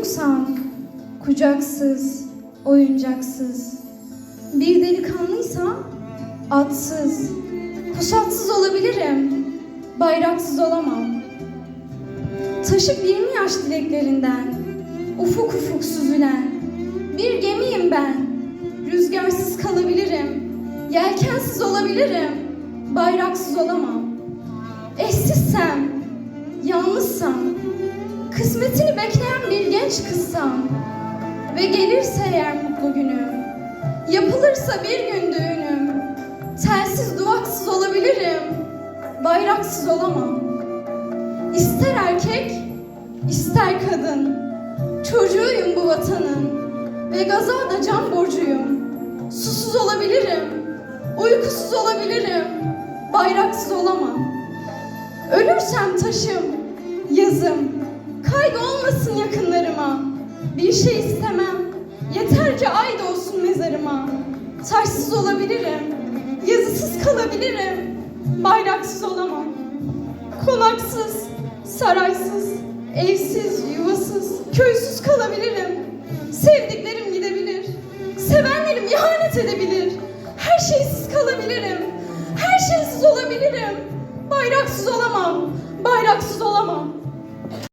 Çocuksam, kucaksız, oyuncaksız. Bir delikanlıysam, atsız, kuşatsız olabilirim. Bayraksız olamam. Taşıp 20 yaş dileklerinden, ufuk ufuk süzülen bir gemiyim ben. Rüzgarsız kalabilirim, yelkensiz olabilirim. Bayraksız olamam. Eşsizsem, yalnızsam, kısmetini bekleyen bir genç kızsam ve gelirse eğer mutlu günüm, yapılırsa bir gün düğünüm, telsiz duvaksız olabilirim, bayraksız olamam. İster erkek, ister kadın, çocuğuyum bu vatanın ve gaza da can borcuyum. Susuz olabilirim, uykusuz olabilirim, bayraksız olamam. Ölürsem taşım, yazım, kaygı olmasın yakınlarıma. Bir şey istemem, yeter ki ay olsun mezarıma. Taşsız olabilirim, yazısız kalabilirim, bayraksız olamam. Konaksız, saraysız, evsiz, yuvasız, köysüz kalabilirim. Sevdiklerim gidebilir, sevenlerim ihanet edebilir. Her şeysiz kalabilirim, her şeysiz olabilirim. Bayraksız olamam, bayraksız olamam.